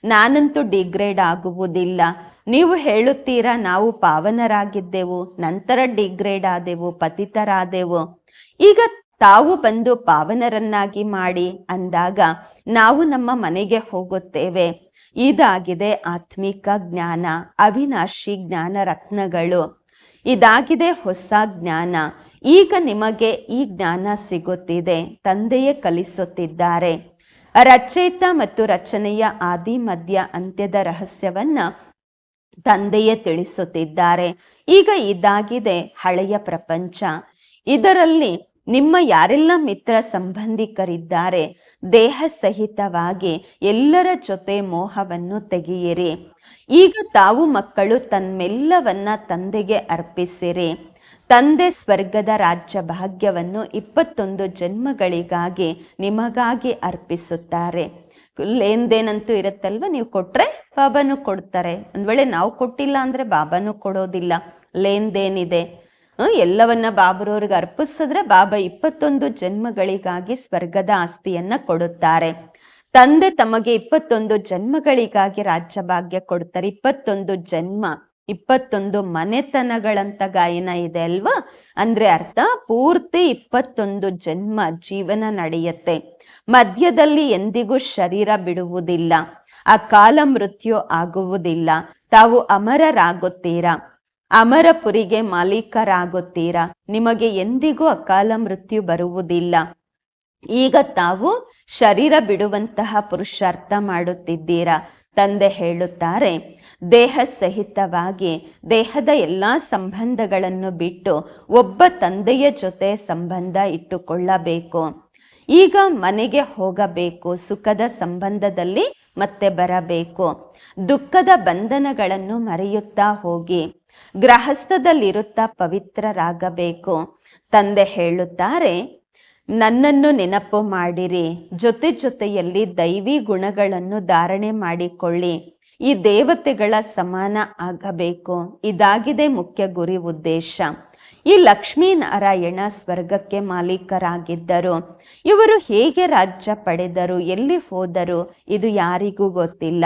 ನಾನಂತೂ ಡಿಗ್ರೇಡ್ ಆಗುವುದಿಲ್ಲ. ನೀವು ಹೇಳುತ್ತೀರಾ, ನಾವು ಪಾವನರಾಗಿದ್ದೆವು, ನಂತರ ಡಿಗ್ರೇಡ್ ಆದೆವು, ಪತಿತರಾದೆವು. ಈಗ ತಾವು ಬಂದು ಪಾವನರನ್ನಾಗಿ ಮಾಡಿ, ಅಂದಾಗ ನಾವು ನಮ್ಮ ಮನೆಗೆ ಹೋಗುತ್ತೇವೆ. ಇದಾಗಿದೆ ಆತ್ಮಿಕ ಜ್ಞಾನ, ಅವಿನಾಶಿ ಜ್ಞಾನ ರತ್ನಗಳು. ಇದಾಗಿದೆ ಹೊಸ ಜ್ಞಾನ. ಈಗ ನಿಮಗೆ ಈ ಜ್ಞಾನ ಸಿಗುತ್ತಿದೆ, ತಂದೆಯೇ ಕಲಿಸುತ್ತಿದ್ದಾರೆ. ರಚಯಿತ ಮತ್ತು ರಚನೆಯ ಆದಿ ಮಧ್ಯ ಅಂತ್ಯದ ರಹಸ್ಯವನ್ನ ತಂದೆಯೇ ತಿಳಿಸುತ್ತಿದ್ದಾರೆ. ಈಗ ಇದಾಗಿದೆ ಹಳೆಯ ಪ್ರಪಂಚ. ಇದರಲ್ಲಿ ನಿಮ್ಮ ಯಾರೆಲ್ಲ ಮಿತ್ರ ಸಂಬಂಧಿಕರಿದ್ದಾರೆ, ದೇಹ ಸಹಿತವಾಗಿ ಎಲ್ಲರ ಜೊತೆ ಮೋಹವನ್ನು ತೆಗೆಯಿರಿ. ಈಗ ತಾವು ಮಕ್ಕಳು ತನ್ಮೆಲ್ಲವನ್ನ ತಂದೆಗೆ ಅರ್ಪಿಸಿರಿ. ತಂದೆ ಸ್ವರ್ಗದ ರಾಜ್ಯ ಭಾಗ್ಯವನ್ನು ಇಪ್ಪತ್ತೊಂದು ಜನ್ಮಗಳಿಗಾಗಿ ನಿಮಗಾಗಿ ಅರ್ಪಿಸುತ್ತಾರೆ. ಲೇನ್ದೇನಂತೂ ಇರುತ್ತಲ್ವ? ನೀವು ಕೊಟ್ರೆ ಬಾಬಾನು ಕೊಡ್ತಾರೆ. ಒಂದ್ ವೇಳೆ ನಾವು ಕೊಟ್ಟಿಲ್ಲ ಅಂದ್ರೆ ಬಾಬಾನು ಕೊಡೋದಿಲ್ಲ. ಲೇನ್ದೇನಿದೆ. ಎಲ್ಲವನ್ನ ಬಾಬರವ್ರಿಗೆ ಅರ್ಪಿಸಿದ್ರೆ ಬಾಬಾ ಇಪ್ಪತ್ತೊಂದು ಜನ್ಮಗಳಿಗಾಗಿ ಸ್ವರ್ಗದ ಆಸ್ತಿಯನ್ನ ಕೊಡುತ್ತಾರೆ. ತಂದೆ ತಮಗೆ ಇಪ್ಪತ್ತೊಂದು ಜನ್ಮಗಳಿಗಾಗಿ ರಾಜ್ಯ ಭಾಗ್ಯ ಕೊಡ್ತಾರೆ. ಇಪ್ಪತ್ತೊಂದು ಜನ್ಮ. ಇಪ್ಪತ್ತೊಂದು ಮನೆತನಗಳಂತ ಗಾಯನ ಇದೆ ಅಲ್ವಾ? ಅಂದ್ರೆ ಅರ್ಥ, ಪೂರ್ತಿ ಇಪ್ಪತ್ತೊಂದು ಜನ್ಮ ಜೀವನ ನಡೆಯುತ್ತೆ. ಮಧ್ಯದಲ್ಲಿ ಎಂದಿಗೂ ಶರೀರ ಬಿಡುವುದಿಲ್ಲ. ಆ ಕಾಲ ಮೃತ್ಯು ಆಗುವುದಿಲ್ಲ. ತಾವು ಅಮರರಾಗುತ್ತೀರಾ? ಅಮರಪುರಿಗೆ ಮಾಲೀಕರಾಗುತ್ತೀರಾ? ನಿಮಗೆ ಎಂದಿಗೂ ಅಕಾಲ ಮೃತ್ಯು ಬರುವುದಿಲ್ಲ. ಈಗ ತಾವು ಶರೀರ ಬಿಡುವಂತಹ ಪುರುಷಾರ್ಥ ಮಾಡುತ್ತಿದ್ದೀರಾ? ತಂದೆ ಹೇಳುತ್ತಾರೆ, ದೇಹ ಸಹಿತವಾಗಿ ದೇಹದ ಎಲ್ಲ ಸಂಬಂಧಗಳನ್ನು ಬಿಟ್ಟು ಒಬ್ಬ ತಂದೆಯ ಜೊತೆ ಸಂಬಂಧ ಇಟ್ಟುಕೊಳ್ಳಬೇಕು. ಈಗ ಮನೆಗೆ ಹೋಗಬೇಕು, ಸುಖದ ಸಂಬಂಧದಲ್ಲಿ ಮತ್ತೆ ಬರಬೇಕು. ದುಃಖದ ಬಂಧನಗಳನ್ನು ಮರೆಯುತ್ತಾ ಹೋಗಿ, ಗೃಹಸ್ಥದಲ್ಲಿರುತ್ತಾ ಪವಿತ್ರರಾಗಬೇಕು. ತಂದೆ ಹೇಳುತ್ತಾರೆ ನನ್ನನ್ನು ನೆನಪು ಮಾಡಿರಿ. ಜೊತೆ ಜೊತೆಯಲ್ಲಿ ದೈವಿ ಗುಣಗಳನ್ನು ಧಾರಣೆ ಮಾಡಿಕೊಳ್ಳಿ. ಈ ದೇವತೆಗಳ ಸಮಾನ ಆಗಬೇಕು. ಇದಾಗಿದೆ ಮುಖ್ಯ ಗುರಿ ಉದ್ದೇಶ. ಈ ಲಕ್ಷ್ಮೀನಾರಾಯಣ ಸ್ವರ್ಗಕ್ಕೆ ಮಾಲೀಕರಾಗಿದ್ದರು. ಇವರು ಹೇಗೆ ರಾಜ್ಯ ಪಡೆದರು, ಎಲ್ಲಿ ಹೋದರು, ಇದು ಯಾರಿಗೂ ಗೊತ್ತಿಲ್ಲ.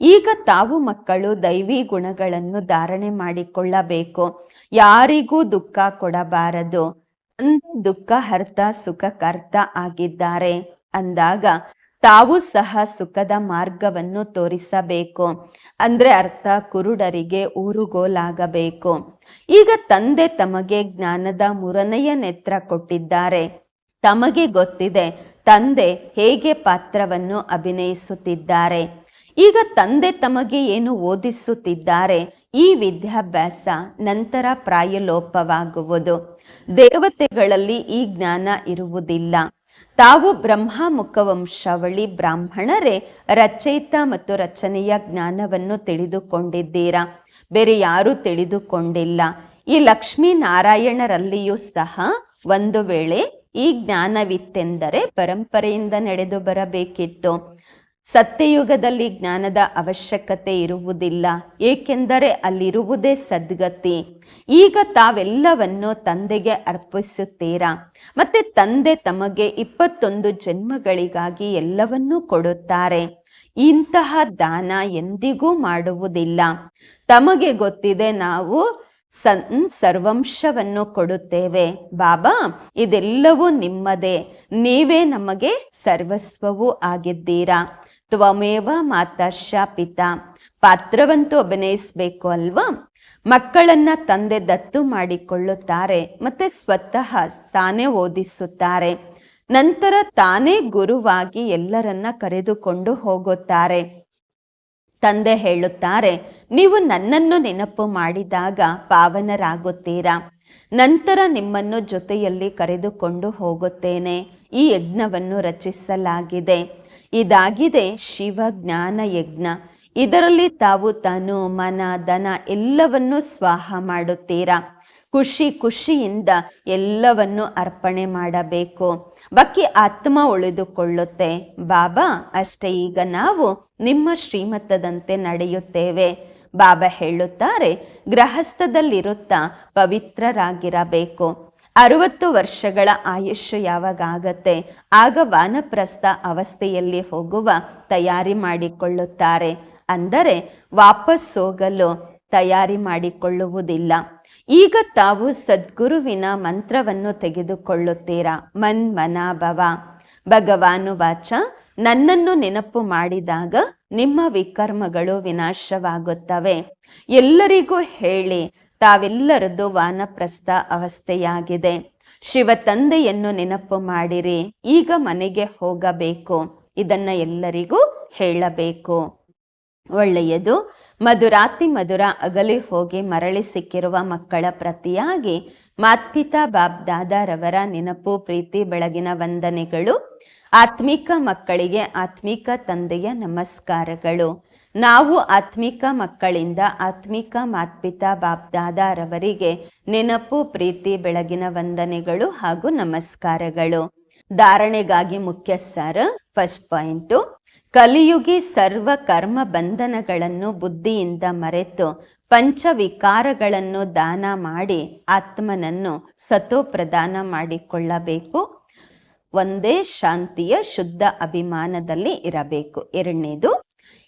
ಈಗ ತಾವು ಮಕ್ಕಳು ದೈವಿ ಗುಣಗಳನ್ನು ಧಾರಣೆ ಮಾಡಿಕೊಳ್ಳಬೇಕು. ಯಾರಿಗೂ ದುಃಖ ಕೊಡಬಾರದು. ದುಃಖ, ಹರ್ತ ಸುಖಕರ್ತ ಆಗಿದ್ದಾರೆ. ಅಂದಾಗ ತಾವು ಸಹ ಸುಖದ ಮಾರ್ಗವನ್ನು ತೋರಿಸಬೇಕು. ಅಂದ್ರೆ ಅರ್ಥ, ಕುರುಡರಿಗೆ ಊರುಗೋಲಾಗಬೇಕು. ಈಗ ತಂದೆ ತಮಗೆ ಜ್ಞಾನದ ಮೂರನೆಯ ನೇತ್ರ ಕೊಟ್ಟಿದ್ದಾರೆ. ತಮಗೆ ಗೊತ್ತಿದೆ ತಂದೆ ಹೇಗೆ ಪಾತ್ರವನ್ನು ಅಭಿನಯಿಸುತ್ತಿದ್ದಾರೆ. ಈಗ ತಂದೆ ತಮಗೆ ಏನು ಓದಿಸುತ್ತಿದ್ದಾರೆ, ಈ ವಿದ್ಯಾಭ್ಯಾಸ ನಂತರ ಪ್ರಾಯಲೋಪವಾಗುವುದು. ದೇವತೆಗಳಲ್ಲಿ ಈ ಜ್ಞಾನ ಇರುವುದಿಲ್ಲ. ತಾವು ಬ್ರಹ್ಮ ಮುಖವಂಶಾವಳಿ ಬ್ರಾಹ್ಮಣರೇ ರಚಯಿತ ಮತ್ತು ರಚನೆಯ ಜ್ಞಾನವನ್ನು ತಿಳಿದುಕೊಂಡಿದ್ದೀರಾ? ಬೇರೆ ಯಾರೂ ತಿಳಿದುಕೊಂಡಿಲ್ಲ. ಈ ಲಕ್ಷ್ಮೀ ನಾರಾಯಣರಲ್ಲಿಯೂ ಸಹ ಒಂದು ವೇಳೆ ಈ ಜ್ಞಾನವಿತ್ತೆಂದರೆ ಪರಂಪರೆಯಿಂದ ನಡೆದು ಬರಬೇಕಿತ್ತು. ಸತ್ಯಯುಗದಲ್ಲಿ ಜ್ಞಾನದ ಅವಶ್ಯಕತೆ ಇರುವುದಿಲ್ಲ, ಏಕೆಂದರೆ ಅಲ್ಲಿರುವುದೇ ಸದ್ಗತಿ. ಈಗ ತಾವೆಲ್ಲವನ್ನು ತಂದೆಗೆ ಅರ್ಪಿಸುತ್ತೀರಾ? ಮತ್ತೆ ತಂದೆ ತಮಗೆ ಇಪ್ಪತ್ತೊಂದು ಜನ್ಮಗಳಿಗಾಗಿ ಎಲ್ಲವನ್ನೂ ಕೊಡುತ್ತಾರೆ. ಇಂತಹ ದಾನ ಎಂದಿಗೂ ಮಾಡುವುದಿಲ್ಲ. ತಮಗೆ ಗೊತ್ತಿದೆ ನಾವು ಸನ್, ಸರ್ವಂಶವನ್ನು ಕೊಡುತ್ತೇವೆ. ಬಾಬಾ, ಇದೆಲ್ಲವೂ ನಿಮ್ಮದೇ. ನೀವೇ ನಮಗೆ ಸರ್ವಸ್ವವೂ ಆಗಿದ್ದೀರಾ? ತ್ವಮೇವ ಮಾತರ್ಷ ಪಿತ. ಪಾತ್ರವಂತೂ ಅಭಿನಯಿಸಬೇಕು ಅಲ್ವಾ? ಮಕ್ಕಳನ್ನ ತಂದೆ ದತ್ತು ಮಾಡಿಕೊಳ್ಳುತ್ತಾರೆ, ಮತ್ತೆ ಸ್ವತಃ ತಾನೇ ಓದಿಸುತ್ತಾರೆ. ನಂತರ ತಾನೇ ಗುರುವಾಗಿ ಎಲ್ಲರನ್ನ ಕರೆದುಕೊಂಡು ಹೋಗುತ್ತಾರೆ. ತಂದೆ ಹೇಳುತ್ತಾರೆ, ನೀವು ನನ್ನನ್ನು ನೆನಪು ಮಾಡಿದಾಗ ಪಾವನರಾಗುತ್ತೀರಾ? ನಂತರ ನಿಮ್ಮನ್ನು ಜೊತೆಯಲ್ಲಿ ಕರೆದುಕೊಂಡು ಹೋಗುತ್ತೇನೆ. ಈ ಯಜ್ಞವನ್ನು ರಚಿಸಲಾಗಿದೆ. ಇದಾಗಿದೆ ಶಿವ ಜ್ಞಾನ ಯಜ್ಞ. ಇದರಲ್ಲಿ ತಾವು ತನು, ಮನ ದನ ಎಲ್ಲವನ್ನು ಸ್ವಾಹ ಮಾಡುತ್ತೀರಾ? ಖುಷಿ ಖುಷಿಯಿಂದ ಎಲ್ಲವನ್ನು ಅರ್ಪಣೆ ಮಾಡಬೇಕು. ಬಕ್ಕಿ ಆತ್ಮ ಉಳಿದುಕೊಳ್ಳುತ್ತೆ. ಬಾಬಾ, ಅಷ್ಟೇ ಈಗ ನಾವು ನಿಮ್ಮ ಶ್ರೀಮತದಂತೆ ನಡೆಯುತ್ತೇವೆ. ಬಾಬಾ ಹೇಳುತ್ತಾರೆ ಗೃಹಸ್ಥದಲ್ಲಿರುತ್ತಾ ಪವಿತ್ರರಾಗಿರಬೇಕು. ಅರವತ್ತು ವರ್ಷಗಳ ಆಯುಷ್ಯ ಯಾವಾಗ ಆಗತ್ತೆ ಆಗ ವಾನಪ್ರಸ್ಥ ಅವಸ್ಥೆಯಲ್ಲಿ ಹೋಗುವ ತಯಾರಿ ಮಾಡಿಕೊಳ್ಳುತ್ತಾರೆ. ಅಂದರೆ ವಾಪಸ್ ಹೋಗಲು ತಯಾರಿ ಮಾಡಿಕೊಳ್ಳುವುದಿಲ್ಲ. ಈಗ ತಾವು ಸದ್ಗುರುವಿನ ಮಂತ್ರವನ್ನು ತೆಗೆದುಕೊಳ್ಳುತ್ತೀರಾ? ಮನ್ ಮನಾಭವ. ಭವ ಭಗವಾನು ವಾಚ, ನನ್ನನ್ನು ನೆನಪು ಮಾಡಿದಾಗ ನಿಮ್ಮ ವಿಕರ್ಮಗಳು ವಿನಾಶವಾಗುತ್ತವೆ. ಎಲ್ಲರಿಗೂ ಹೇಳಿ ತಾವೆಲ್ಲರದ್ದು ವಾನಪ್ರಸ್ಥ ಅವಸ್ಥೆಯಾಗಿದೆ. ಶಿವ ತಂದೆಯನ್ನು ನೆನಪು ಮಾಡಿರಿ, ಈಗ ಮನೆಗೆ ಹೋಗಬೇಕು, ಇದನ್ನ ಎಲ್ಲರಿಗೂ ಹೇಳಬೇಕು. ಒಳ್ಳೆಯದು, ಮಧುರಾತಿ ಮಧುರ ಅಗಲಿ ಹೋಗಿ ಮರಳಿ ಸಿಕ್ಕಿರುವ ಮಕ್ಕಳ ಪ್ರತಿಯಾಗಿ ಮಾತ್ಪಿತಾ ಬಾಬ್ ದಾದಾರವರ ನೆನಪು, ಪ್ರೀತಿ, ಬೆಳಗಿನ ವಂದನೆಗಳು, ಆತ್ಮಿಕ ಮಕ್ಕಳಿಗೆ ಆತ್ಮಿಕ ತಂದೆಯ ನಮಸ್ಕಾರಗಳು. ನಾವು ಆತ್ಮಿಕ ಮಕ್ಕಳಿಂದ ಆತ್ಮಿಕ ಮಾತ್ಪಿತಾ ಬಾಬ್ ದಾದಾರವರಿಗೆ ನೆನಪು, ಪ್ರೀತಿ, ಬೆಳಗಿನ ವಂದನೆಗಳು ಹಾಗೂ ನಮಸ್ಕಾರಗಳು. ಧಾರಣೆಗಾಗಿ ಮುಖ್ಯ ಸರ್ ಫಸ್ಟ್ ಪಾಯಿಂಟು ಕಲಿಯುಗಿ ಸರ್ವ ಕರ್ಮ ಬಂಧನಗಳನ್ನು ಬುದ್ಧಿಯಿಂದ ಮರೆತು ಪಂಚವಿಕಾರಗಳನ್ನು ದಾನ ಮಾಡಿ ಆತ್ಮನನ್ನು ಸತೋ ಪ್ರದಾನ ಮಾಡಿಕೊಳ್ಳಬೇಕು. ಒಂದೇ ಶಾಂತಿಯ ಶುದ್ಧ ಅಭಿಮಾನದಲ್ಲಿ ಇರಬೇಕು. ಎರಡನೇದು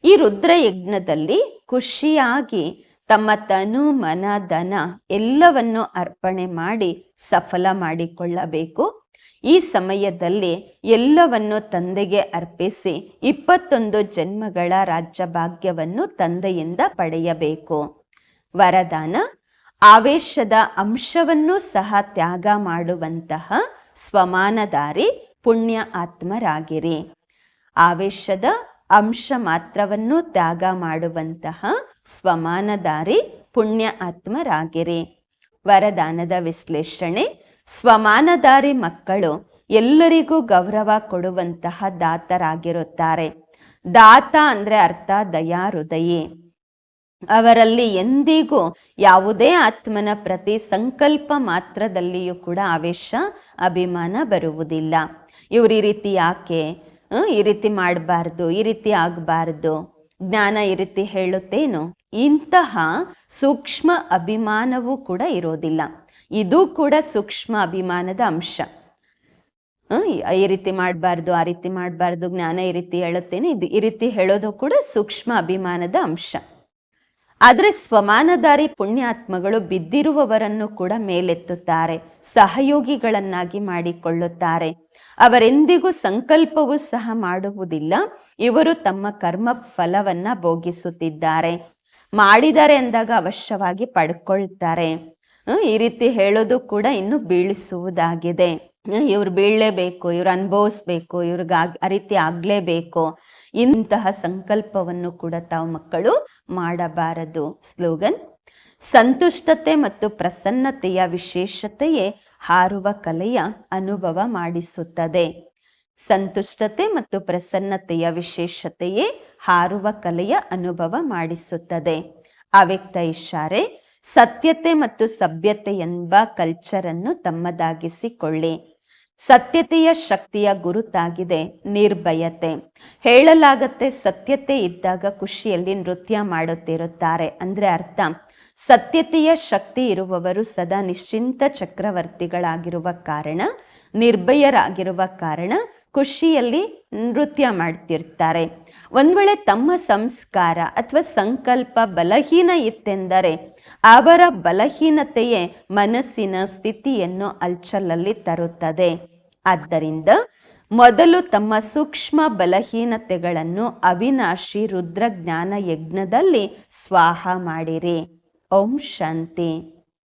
ಈ ರುದ್ರಯಜ್ಞದಲ್ಲಿ ಖುಷಿಯಾಗಿ ತಮ್ಮ ತನು, ಮನ, ಧನ ಎಲ್ಲವನ್ನು ಅರ್ಪಣೆ ಮಾಡಿ ಸಫಲ ಮಾಡಿಕೊಳ್ಳಬೇಕು. ಈ ಸಮಯದಲ್ಲಿ ಎಲ್ಲವನ್ನು ತಂದೆಗೆ ಅರ್ಪಿಸಿ ಇಪ್ಪತ್ತೊಂದು ಜನ್ಮಗಳ ರಾಜ್ಯ ಭಾಗ್ಯವನ್ನು ತಂದೆಯಿಂದ ಪಡೆಯಬೇಕು. ವರದಾನ, ಆವೇಶದ ಅಂಶವನ್ನು ಸಹ ತ್ಯಾಗ ಮಾಡುವಂತಹ ಸ್ವಮಾನದಾರಿ ಪುಣ್ಯ ಆತ್ಮರಾಗಿರಿ. ಆವೇಶದ ಅಂಶ ಮಾತ್ರವನ್ನು ತ್ಯಾಗ ಮಾಡುವಂತಹ ಸ್ವಮಾನದಾರಿ ಪುಣ್ಯ ಆತ್ಮರಾಗಿರಿ. ವರದಾನದ ವಿಶ್ಲೇಷಣೆ ಸ್ವಮಾನದಾರಿ ಮಕ್ಕಳು ಎಲ್ಲರಿಗೂ ಗೌರವ ಕೊಡುವಂತಹ ದಾತರಾಗಿರುತ್ತಾರೆ. ದಾತ ಅಂದ್ರೆ ಅರ್ಥ ದಯಾ ಹೃದಯಿ. ಅವರಲ್ಲಿ ಎಂದಿಗೂ ಯಾವುದೇ ಆತ್ಮನ ಪ್ರತಿ ಸಂಕಲ್ಪ ಮಾತ್ರದಲ್ಲಿಯೂ ಕೂಡ ಆವೇಶ, ಅಭಿಮಾನ ಬರುವುದಿಲ್ಲ. ಇವರು ಈ ರೀತಿ ಯಾಕೆ? ಈ ರೀತಿ ಮಾಡಬಾರ್ದು, ಈ ರೀತಿ ಆಗಬಾರ್ದು. ಜ್ಞಾನ ಈ ರೀತಿ ಹೇಳುತ್ತೇನು? ಇಂತಹ ಸೂಕ್ಷ್ಮ ಅಭಿಮಾನವೂ ಕೂಡ ಇರೋದಿಲ್ಲ. ಇದು ಕೂಡ ಸೂಕ್ಷ್ಮ ಅಭಿಮಾನದ ಅಂಶ. ಈ ರೀತಿ ಮಾಡಬಾರ್ದು, ಆ ರೀತಿ ಮಾಡಬಾರ್ದು, ಜ್ಞಾನ ಈ ರೀತಿ ಹೇಳುತ್ತೇನೆ. ಇದು ಈ ರೀತಿ ಹೇಳೋದು ಕೂಡ ಸೂಕ್ಷ್ಮ ಅಭಿಮಾನದ ಅಂಶ. ಆದರೆ ಸ್ವಮಾನಧಾರಿ ಪುಣ್ಯಾತ್ಮಗಳು ಬಿದ್ದಿರುವವರನ್ನು ಕೂಡ ಮೇಲೆತ್ತುತ್ತಾರೆ, ಸಹಯೋಗಿಗಳನ್ನಾಗಿ ಮಾಡಿಕೊಳ್ಳುತ್ತಾರೆ. ಅವರೆಂದಿಗೂ ಸಂಕಲ್ಪವೂ ಸಹ ಮಾಡುವುದಿಲ್ಲ, ಇವರು ತಮ್ಮ ಕರ್ಮ ಫಲವನ್ನ ಭೋಗಿಸುತ್ತಿದ್ದಾರೆ. ಮಾಡಿದ್ದಾರೆ ಅಂದಾಗ ಅವಶ್ಯವಾಗಿ ಪಡ್ಕೊಳ್ತಾರೆ. ಈ ರೀತಿ ಹೇಳೋದು ಕೂಡ ಇನ್ನು ಬೀಳಿಸುವುದಾಗಿದೆ. ಇವ್ರು ಬೀಳಲೇಬೇಕು, ಇವ್ರು ಅನುಭವಿಸ್ಬೇಕು ಇವ್ರಿಗೆ ಆ ರೀತಿ ಆಗ್ಲೇಬೇಕು. ಇಂತಹ ಸಂಕಲ್ಪವನ್ನು ಕೂಡ ತಾವು ಮಕ್ಕಳು ಮಾಡಬಾರದು. ಸ್ಲೋಗನ್, ಸಂತುಷ್ಟತೆ ಮತ್ತು ಪ್ರಸನ್ನತೆಯ ವಿಶೇಷತೆಯೇ ಹಾರುವ ಕಲೆಯ ಅನುಭವ ಮಾಡಿಸುತ್ತದೆ. ಸಂತುಷ್ಟತೆ ಮತ್ತು ಪ್ರಸನ್ನತೆಯ ವಿಶೇಷತೆಯೇ ಹಾರುವ ಕಲೆಯ ಅನುಭವ ಮಾಡಿಸುತ್ತದೆ. ಅವ್ಯಕ್ತ ಇಷಾರೆ ಸತ್ಯತೆ ಮತ್ತು ಸಭ್ಯತೆ ಎಂಬ ಕಲ್ಚರನ್ನು ತಮ್ಮದಾಗಿಸಿಕೊಳ್ಳಿ. ಸತ್ಯತೆಯ ಶಕ್ತಿಯ ಗುರುತಾಗಿದೆ, ನಿರ್ಭಯತೆ. ಹೇಳಲಾಗತ್ತೆ ಸತ್ಯತೆ ಇದ್ದಾಗ ಖುಷಿಯಲ್ಲಿ ನೃತ್ಯ ಮಾಡುತ್ತಿರುತ್ತಾರೆ ಅಂದ್ರೆ ಅರ್ಥ. ಸತ್ಯತೆಯ ಶಕ್ತಿ ಇರುವವರು ಸದಾ ನಿಶ್ಚಿಂತ ಚಕ್ರವರ್ತಿಗಳಾಗಿರುವ ಕಾರಣ, ನಿರ್ಭಯರಾಗಿರುವ ಕಾರಣ ಖುಷಿಯಲ್ಲಿ ನೃತ್ಯ ಮಾಡ್ತಿರ್ತಾರೆ. ಒಂದು ವೇಳೆ ತಮ್ಮ ಸಂಸ್ಕಾರ ಅಥವಾ ಸಂಕಲ್ಪ ಬಲಹೀನ ಇತ್ತೆಂದರೆ ಅವರ ಬಲಹೀನತೆಯೇ ಮನಸ್ಸಿನ ಸ್ಥಿತಿಯನ್ನು ಅಲ್ಚಲಲ್ಲಿ ತರುತ್ತದೆ. ಆದ್ದರಿಂದ ಮೊದಲು ತಮ್ಮ ಸೂಕ್ಷ್ಮ ಬಲಹೀನತೆಗಳನ್ನು ಅವಿನಾಶಿ ರುದ್ರಜ್ಞಾನ ಯಜ್ಞದಲ್ಲಿ ಸ್ವಾಹ ಮಾಡಿರಿ. ಓಂ ಶಾಂತಿ.